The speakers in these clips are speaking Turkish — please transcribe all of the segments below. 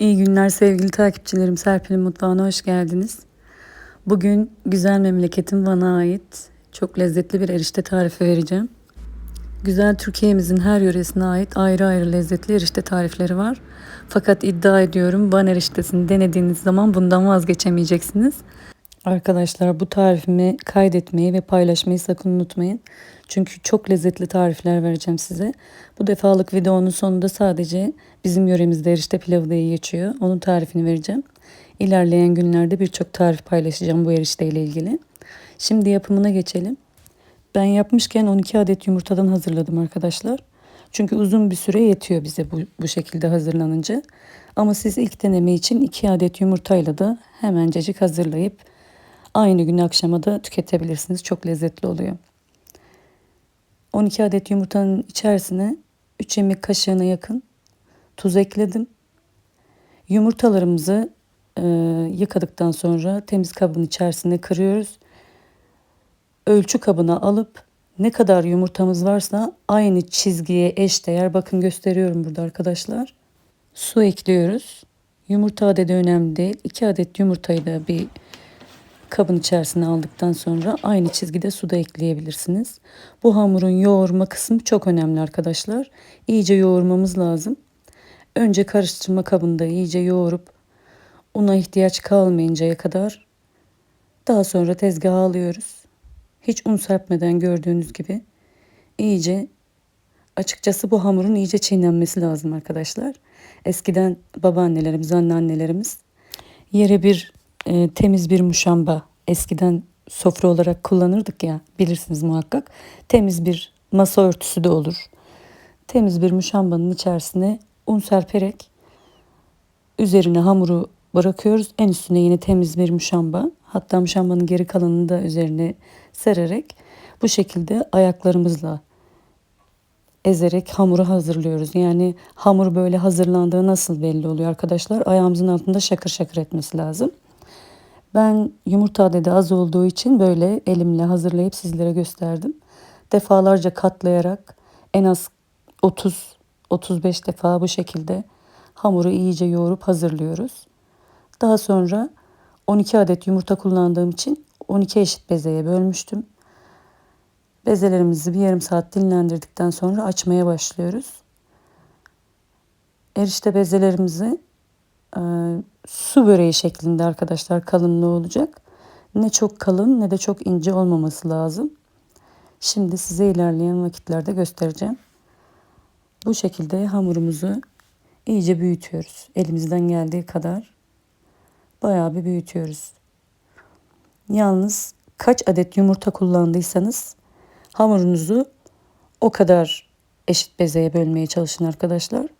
İyi günler sevgili takipçilerim. Serpil'in mutfağına hoş geldiniz. Bugün güzel memleketim Van'a ait çok lezzetli bir erişte tarifi vereceğim. Güzel Türkiye'mizin her yöresine ait ayrı ayrı lezzetli erişte tarifleri var. Fakat iddia ediyorum Van eriştesini denediğiniz zaman bundan vazgeçemeyeceksiniz. Arkadaşlar bu tarifimi kaydetmeyi ve paylaşmayı sakın unutmayın. Çünkü çok lezzetli tarifler vereceğim size. Bu defalık videonun sonunda sadece bizim yöremizde erişte pilavı diye geçiyor. Onun tarifini vereceğim. İlerleyen günlerde birçok tarif paylaşacağım bu erişte ile ilgili. Şimdi yapımına geçelim. Ben yapmışken 12 adet yumurtadan hazırladım arkadaşlar. Çünkü uzun bir süre yetiyor bize bu, bu şekilde hazırlanınca. Ama siz ilk deneme için 2 adet yumurtayla da hemencecik hazırlayıp aynı gün akşama da tüketebilirsiniz. Çok lezzetli oluyor. 12 adet yumurtanın içerisine 3 yemek kaşığına yakın tuz ekledim. Yumurtalarımızı e, yıkadıktan sonra temiz kabın içerisine kırıyoruz. Ölçü kabına alıp ne kadar yumurtamız varsa aynı çizgiye eşdeğer bakın gösteriyorum burada arkadaşlar. Su ekliyoruz. Yumurta adedi önemli değil. 2 adet yumurtayı da bir kabın içerisine aldıktan sonra aynı çizgide suda ekleyebilirsiniz. Bu hamurun yoğurma kısmı çok önemli arkadaşlar. İyice yoğurmamız lazım. Önce karıştırma kabında iyice yoğurup una ihtiyaç kalmayıncaya kadar daha sonra tezgaha alıyoruz. Hiç un serpmeden gördüğünüz gibi iyice açıkçası bu hamurun iyice çiğnenmesi lazım arkadaşlar. Eskiden babaannelerimiz, anneannelerimiz yere bir e, temiz bir muşamba eskiden sofra olarak kullanırdık ya bilirsiniz muhakkak. Temiz bir masa örtüsü de olur. Temiz bir muşambanın içerisine un serperek üzerine hamuru bırakıyoruz. En üstüne yine temiz bir muşamba. Hatta muşambanın geri kalanını da üzerine sererek bu şekilde ayaklarımızla ezerek hamuru hazırlıyoruz. Yani hamur böyle hazırlandığı nasıl belli oluyor arkadaşlar? Ayağımızın altında şakır şakır etmesi lazım. Ben yumurta adedi az olduğu için böyle elimle hazırlayıp sizlere gösterdim. Defalarca katlayarak en az 30 35 defa bu şekilde hamuru iyice yoğurup hazırlıyoruz. Daha sonra 12 adet yumurta kullandığım için 12 eşit bezeye bölmüştüm. Bezelerimizi bir yarım saat dinlendirdikten sonra açmaya başlıyoruz. Erişte bezelerimizi su böreği şeklinde arkadaşlar kalınlığı olacak. Ne çok kalın ne de çok ince olmaması lazım. Şimdi size ilerleyen vakitlerde göstereceğim. Bu şekilde hamurumuzu iyice büyütüyoruz. Elimizden geldiği kadar bayağı bir büyütüyoruz. Yalnız kaç adet yumurta kullandıysanız hamurunuzu o kadar eşit bezeye bölmeye çalışın arkadaşlar.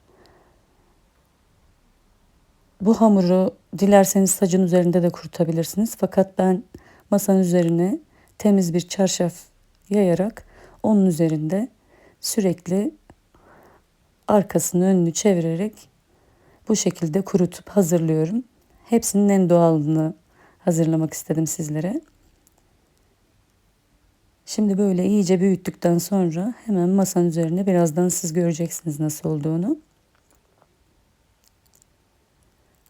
Bu hamuru dilerseniz sacın üzerinde de kurutabilirsiniz. Fakat ben masanın üzerine temiz bir çarşaf yayarak onun üzerinde sürekli arkasını önünü çevirerek bu şekilde kurutup hazırlıyorum. Hepsinin en doğalını hazırlamak istedim sizlere. Şimdi böyle iyice büyüttükten sonra hemen masanın üzerine birazdan siz göreceksiniz nasıl olduğunu.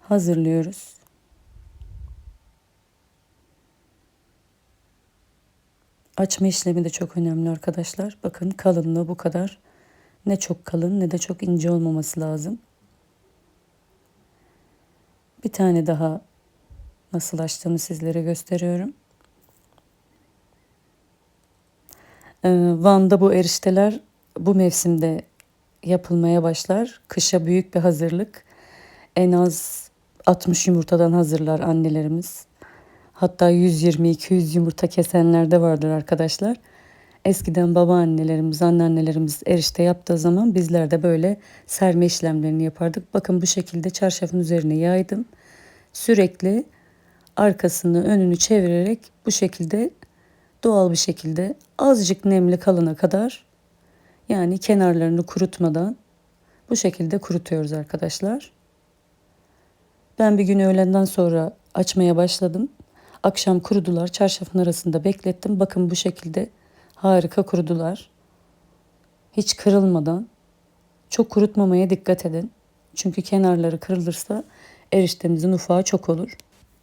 Hazırlıyoruz. Açma işlemi de çok önemli arkadaşlar. Bakın kalınlığı bu kadar. Ne çok kalın ne de çok ince olmaması lazım. Bir tane daha nasıl açtığımı sizlere gösteriyorum. Ee, Van'da bu erişteler bu mevsimde yapılmaya başlar. Kışa büyük bir hazırlık. En az 60 yumurtadan hazırlar annelerimiz. Hatta 120-200 yumurta kesenler de vardır arkadaşlar. Eskiden babaannelerimiz, anneannelerimiz erişte yaptığı zaman bizler de böyle serme işlemlerini yapardık. Bakın bu şekilde çarşafın üzerine yaydım. Sürekli arkasını önünü çevirerek bu şekilde doğal bir şekilde azıcık nemli kalana kadar yani kenarlarını kurutmadan bu şekilde kurutuyoruz arkadaşlar. Ben bir gün öğlenden sonra açmaya başladım. Akşam kurudular. Çarşafın arasında beklettim. Bakın bu şekilde harika kurudular. Hiç kırılmadan. Çok kurutmamaya dikkat edin. Çünkü kenarları kırılırsa eriştemizin ufağı çok olur.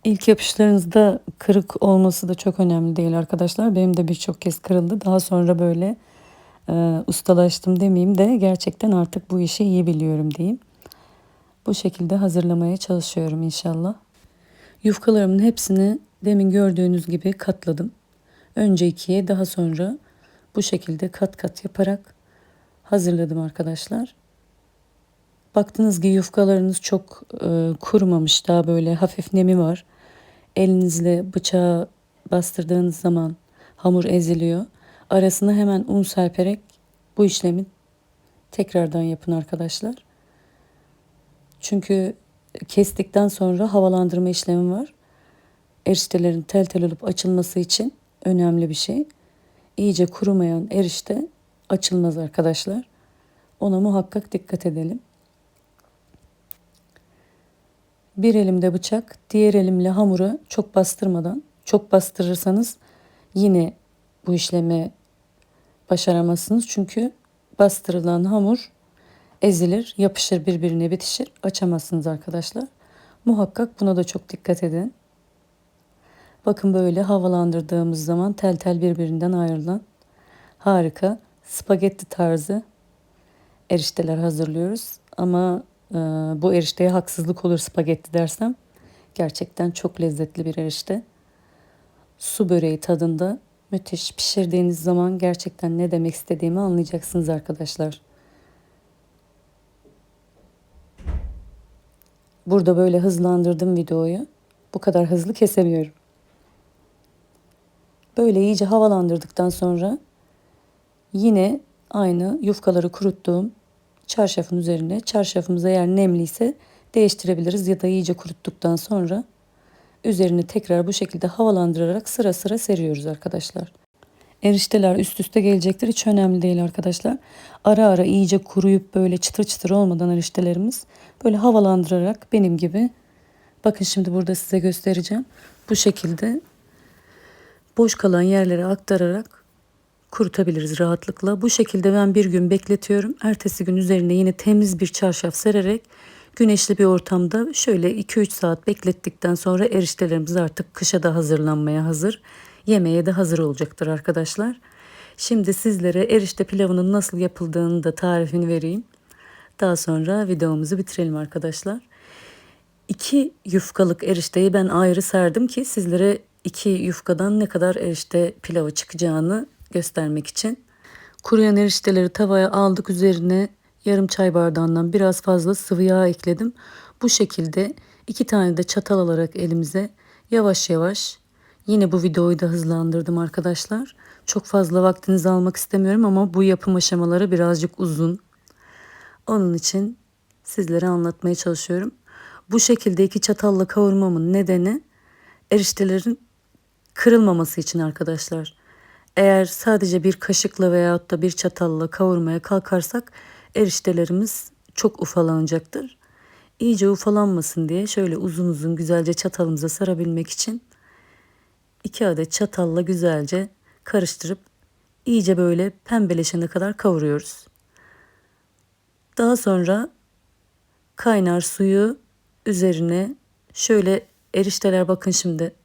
İlk yapışlarınızda kırık olması da çok önemli değil arkadaşlar. Benim de birçok kez kırıldı. Daha sonra böyle e, ustalaştım demeyeyim de gerçekten artık bu işi iyi biliyorum diyeyim. Bu şekilde hazırlamaya çalışıyorum inşallah. Yufkalarımın hepsini demin gördüğünüz gibi katladım. Önce ikiye daha sonra bu şekilde kat kat yaparak hazırladım arkadaşlar. Baktınız ki yufkalarınız çok e, kurumamış daha böyle hafif nemi var. Elinizle bıçağı bastırdığınız zaman hamur eziliyor. Arasına hemen un serperek bu işlemi tekrardan yapın arkadaşlar. Çünkü kestikten sonra havalandırma işlemi var. Eriştelerin tel tel olup açılması için önemli bir şey. İyice kurumayan erişte açılmaz arkadaşlar. Ona muhakkak dikkat edelim. Bir elimde bıçak, diğer elimle hamuru çok bastırmadan, çok bastırırsanız yine bu işlemi başaramazsınız. Çünkü bastırılan hamur ezilir, yapışır birbirine bitişir. Açamazsınız arkadaşlar. Muhakkak buna da çok dikkat edin. Bakın böyle havalandırdığımız zaman tel tel birbirinden ayrılan harika spagetti tarzı erişteler hazırlıyoruz. Ama e, bu erişteye haksızlık olur spagetti dersem. Gerçekten çok lezzetli bir erişte. Su böreği tadında müthiş. Pişirdiğiniz zaman gerçekten ne demek istediğimi anlayacaksınız arkadaşlar. Burada böyle hızlandırdım videoyu. Bu kadar hızlı kesemiyorum. Böyle iyice havalandırdıktan sonra yine aynı yufkaları kuruttuğum çarşafın üzerine çarşafımız eğer nemliyse değiştirebiliriz ya da iyice kuruttuktan sonra üzerine tekrar bu şekilde havalandırarak sıra sıra seriyoruz arkadaşlar. Erişteler üst üste gelecektir. Hiç önemli değil arkadaşlar. Ara ara iyice kuruyup böyle çıtır çıtır olmadan eriştelerimiz böyle havalandırarak benim gibi bakın şimdi burada size göstereceğim. Bu şekilde boş kalan yerlere aktararak kurutabiliriz rahatlıkla. Bu şekilde ben bir gün bekletiyorum. Ertesi gün üzerine yine temiz bir çarşaf sererek güneşli bir ortamda şöyle 2-3 saat beklettikten sonra eriştelerimiz artık kışa da hazırlanmaya hazır. Yemeğe de hazır olacaktır arkadaşlar. Şimdi sizlere erişte pilavının nasıl yapıldığını da tarifini vereyim. Daha sonra videomuzu bitirelim arkadaşlar. İki yufkalık erişteyi ben ayrı serdim ki sizlere iki yufkadan ne kadar erişte pilavı çıkacağını göstermek için. Kuruyan erişteleri tavaya aldık üzerine yarım çay bardağından biraz fazla sıvı yağ ekledim. Bu şekilde iki tane de çatal alarak elimize yavaş yavaş yine bu videoyu da hızlandırdım arkadaşlar. Çok fazla vaktinizi almak istemiyorum ama bu yapım aşamaları birazcık uzun. Onun için sizlere anlatmaya çalışıyorum. Bu şekilde iki çatalla kavurmamın nedeni eriştelerin kırılmaması için arkadaşlar. Eğer sadece bir kaşıkla veyahut da bir çatalla kavurmaya kalkarsak eriştelerimiz çok ufalanacaktır. İyice ufalanmasın diye şöyle uzun uzun güzelce çatalımıza sarabilmek için iki adet çatalla güzelce karıştırıp iyice böyle pembeleşene kadar kavuruyoruz. Daha sonra kaynar suyu üzerine şöyle erişteler bakın şimdi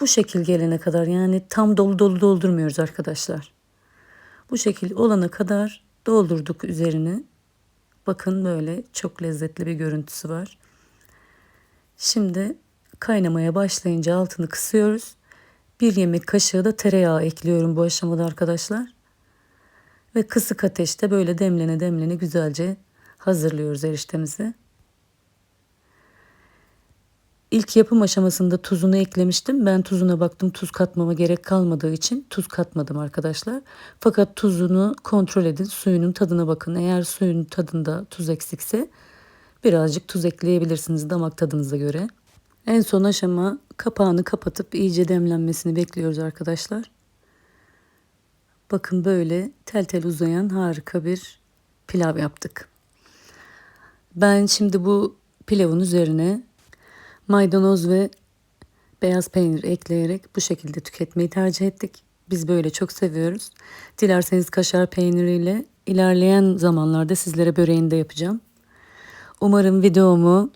bu şekil gelene kadar yani tam dolu dolu doldurmuyoruz arkadaşlar. Bu şekil olana kadar doldurduk üzerine. Bakın böyle çok lezzetli bir görüntüsü var. Şimdi kaynamaya başlayınca altını kısıyoruz. Bir yemek kaşığı da tereyağı ekliyorum bu aşamada arkadaşlar. Ve kısık ateşte böyle demlene demlene güzelce hazırlıyoruz eriştemizi. İlk yapım aşamasında tuzunu eklemiştim. Ben tuzuna baktım tuz katmama gerek kalmadığı için tuz katmadım arkadaşlar. Fakat tuzunu kontrol edin. Suyunun tadına bakın. Eğer suyun tadında tuz eksikse birazcık tuz ekleyebilirsiniz damak tadınıza göre. En son aşama kapağını kapatıp iyice demlenmesini bekliyoruz arkadaşlar. Bakın böyle tel tel uzayan harika bir pilav yaptık. Ben şimdi bu pilavın üzerine maydanoz ve beyaz peynir ekleyerek bu şekilde tüketmeyi tercih ettik. Biz böyle çok seviyoruz. Dilerseniz kaşar peyniriyle ilerleyen zamanlarda sizlere böreğini de yapacağım. Umarım videomu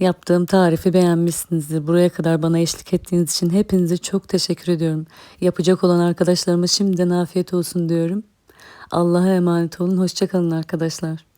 yaptığım tarifi beğenmişsinizdir. Buraya kadar bana eşlik ettiğiniz için hepinize çok teşekkür ediyorum. Yapacak olan arkadaşlarıma şimdiden afiyet olsun diyorum. Allah'a emanet olun. Hoşçakalın arkadaşlar.